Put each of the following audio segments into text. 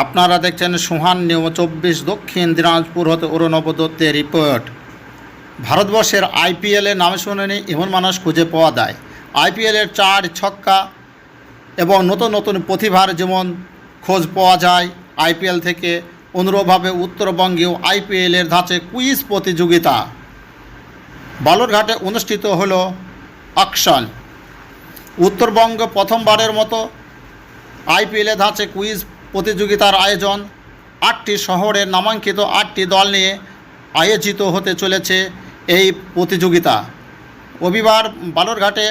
আপনারা দেখছেন সুহান নিউ চব্বিশ দক্ষিণ দিনাজপুর হতে অরুণব দত্তের রিপোর্ট। ভারতবর্ষের আইপিএলে নাম শুনেনি, এমন মানুষ খুঁজে পাওয়া যায়। আইপিএলের চার ছক্কা এবং নতুন নতুন প্রতিভার যেমন খোঁজ পাওয়া যায়, আইপিএল থেকে অনুরূপভাবে উত্তরবঙ্গেও আইপিএলের ধাঁচে কুইজ প্রতিযোগিতা। বালুরঘাটে অনুষ্ঠিত হল অকশন। উত্তরবঙ্গ প্রথমবারের মতো আইপিএলে ধাঁচে কুইজ প্রতিযোগিতার আয়োজন। আটটি শহরের নামাঙ্কিত আটটি দল নিয়ে আয়োজিত হতে চলেছে এই প্রতিযোগিতা। রবিবার বালুরঘাটে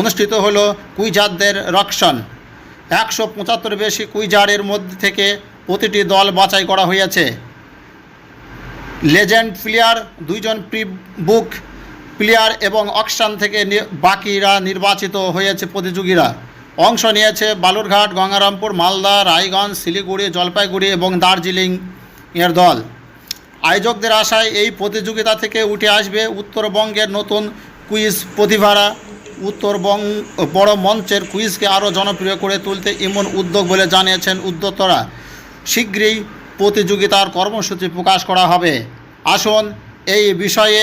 অনুষ্ঠিত হলো কুইজারদের রক্ষণ। একশো পঁচাত্তর বেশি কুইজারের মধ্যে থেকে প্রতিটি দল বাছাই করা হয়েছে। লেজেন্ড প্লেয়ার দুইজন প্রি বুক প্লেয়ার এবং অকশান থেকে বাকিরা নির্বাচিত হয়েছে প্রতিযোগীরা। অংশ নিয়েছে বালুরঘাট, গঙ্গারামপুর, মালদা, রায়গঞ্জ, শিলিগুড়ি, জলপাইগুড়ি এবং দার্জিলিং এর দল। আয়োজকদের আশায় এই প্রতিযোগিতা থেকে উঠে আসবে উত্তরবঙ্গের নতুন কুইজ প্রতিভারা। উত্তরবঙ্গ বড় মঞ্চের কুইজকে আরও জনপ্রিয় করে তুলতে এমন উদ্যোগ বলে জানিয়েছেন উদ্যোক্তরা। শীঘ্রই প্রতিযোগিতার কর্মসূচি প্রকাশ করা হবে। আসুন এই বিষয়ে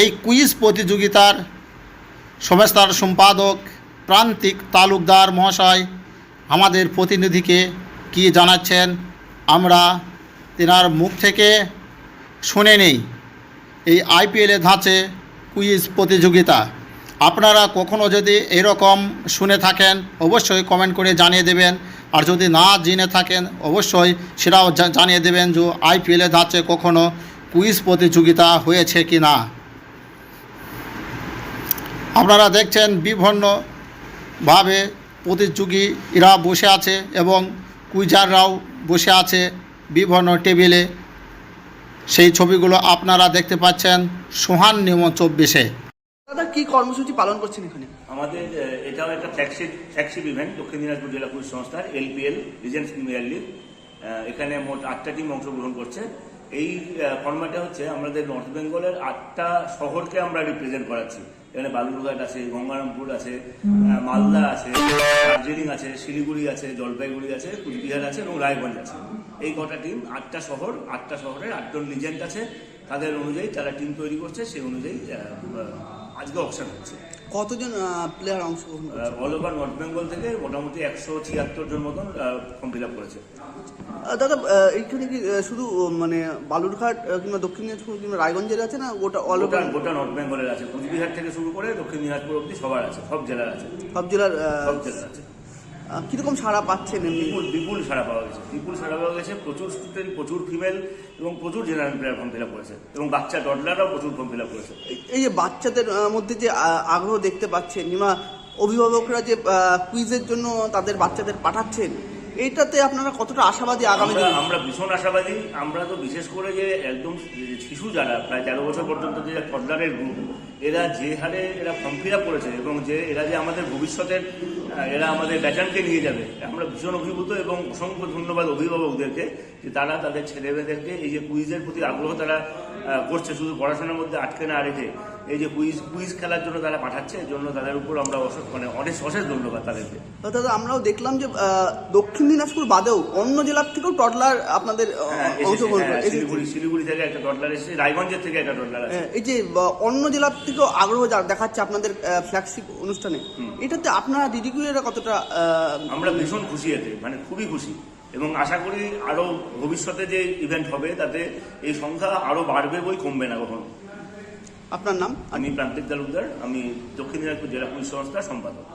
এই কুইজ প্রতিযোগিতার সংস্থার সম্পাদক প্রান্তিক তালুকদার মহাশয় আমাদের প্রতিনিধিকে কি জানাচ্ছেন আমরা তেনার মুখ থেকে শুনে নেই। এই আইপিএলের ধাঁচে কুইজ প্রতিযোগিতা। আপনারা কখনো যদি এরকম শুনে থাকেন, অবশ্যই কমেন্ট করে জানিয়ে দেবেন। আর যদি না জেনে থাকেন, অবশ্যই সেটাও জানিয়ে দেবেন যে আইপিএলের ধাঁচে কখনো কুইজ প্রতিযোগিতা হয়েছে কি না আপনারা দেখছেন বিভিন্নভাবে প্রতিযোগীরা বসে আছে এবং কুইজাররাও বসে আছে বিভিন্ন টেবিলে। সেই ছবিগুলো আপনারা দেখতে পাচ্ছেন সোহান নিয়ম চব্বিশে। দাদা কি কর্মসূচি পালন করছেন এখানে? আমাদের এটাও একটা ফ্ল্যাগশিপ ফ্ল্যাগশিপ ইভেন্ট দক্ষিণ দিনাজপুর জেলা পুলিশ সংস্থার এলপিএল লিজেন্ডস প্রিমিয়ার লিগ এখানে মোট আটটা টিম অংশগ্রহণ করছে। এই ফর্মাটা হচ্ছে আমাদের নর্থ বেঙ্গলের আটটা শহরকে আমরা রিপ্রেজেন্ট করাচ্ছি। এখানে বালুরঘাট আছে গঙ্গারামপুর আছে মালদা আছে দার্জিলিং আছে শিলিগুড়ি আছে জলপাইগুড়ি আছে কুচবিহার আছে এবং রায়গঞ্জ আছে। এই কটা টিম আটটা শহর আটটা শহরের আটজন লিজেন্ট আছে। তাদের অনুযায়ী তারা টিম তৈরি করছে সেই অনুযায়ী আজকে অপশন হচ্ছে। কতজন প্লেয়ার অংশগ্রহণ অল ওভার নর্থ বেঙ্গল থেকে মোটামুটি একশো ছিয়াত্তর জন মতন ফর্ম ফিল আপ করেছে। দাদা এইখানে কি শুধু মানে বালুরঘাট কিংবা দক্ষিণ দিনাজপুর কিংবা রায়গঞ্জের আছে না গোটা অল ওভার গোটা নর্থ বেঙ্গলের আছে। কুচবিহার থেকে শুরু করে দক্ষিণ দিনাজপুর অব্দি সবার আছে সব জেলার আছে। সব জেলার সব জেলার আছে। কীরকম সাড়া পাচ্ছেন বিপুল বিপুল সাড়া পাওয়া গেছে। বিপুল সাড়া পাওয়া গেছে। প্রচুর স্টুডেন্ট প্রচুর ফিমেল এবং প্রচুর general player form fill up করেছে। এবং বাচ্চা টডলাররাও প্রচুর ফর্ম ফিল আপ করেছে। এই- এই যে বাচ্চাদের মধ্যে যে আগ্রহ দেখতে পাচ্ছেন কিংবা অভিভাবকরা যে কুইজের জন্য তাদের বাচ্চাদের পাঠাচ্ছেন এইটাতে আপনারা কতটা আশাবাদী আগামী আমরা আমরা ভীষণ আশাবাদী। আমরা তো বিশেষ করে যে একদম শিশু যারা প্রায় তেরো বছর পর্যন্ত যে টডলারের গ্রুপ এরা যে হারে এরা ফর্ম ফিল আপ করেছে এবং যে এরা যে আমাদের ভবিষ্যতের এরা আমাদের ব্যাটার্নকে নিয়ে যাবে আমরা ভীষণ অভিভূত এবং অসংখ্য ধন্যবাদ অভিভাবকদেরকে যে তারা তাদের ছেলেমেয়েদেরকে এই যে কুইজের প্রতি আগ্রহ তারা করছে শুধু পড়াশোনার মধ্যে আটকে না রেখে। এই যে কুইজ কুইজ খেলার জন্য তারা পাঠাচ্ছে এর জন্য তাদের উপর আমরা অশেষ- মানে অনেক অশেষ ধন্যবাদ তাদেরকে। দাদা আমরাও দেখলাম যে দক্ষিণ দিনাজপুর বাদেও অন্য জেলার থেকেও টডলার আপনাদের হ্যাঁ, হ্যাঁ। শিলিগুড়ি শিলিগুড়ি থেকে একটা টডলার এসেছে রায়গঞ্জের থেকে একটা টডলার হ্যাঁ, এই যে অন্য জেলার থেকেও আগ্রহ দেখাচ্ছে আপনাদের ফ্ল্যাগশিপ অনুষ্ঠানে। এটাতে আপনারা দিদিগুলিরা কতটা আমরা ভীষণ খুশি এতে মানে খুবই খুশি। এবং আশা করি আরও ভবিষ্যতে যে ইভেন্ট হবে তাতে এই সংখ্যা আরও বাড়বে বই কমবে না কখনো। আপনার নাম? আমি প্রান্তিক তালুকদার আমি দক্ষিণ দিনাজপুর জেলা পুলিশ সংস্থার সম্পাদক।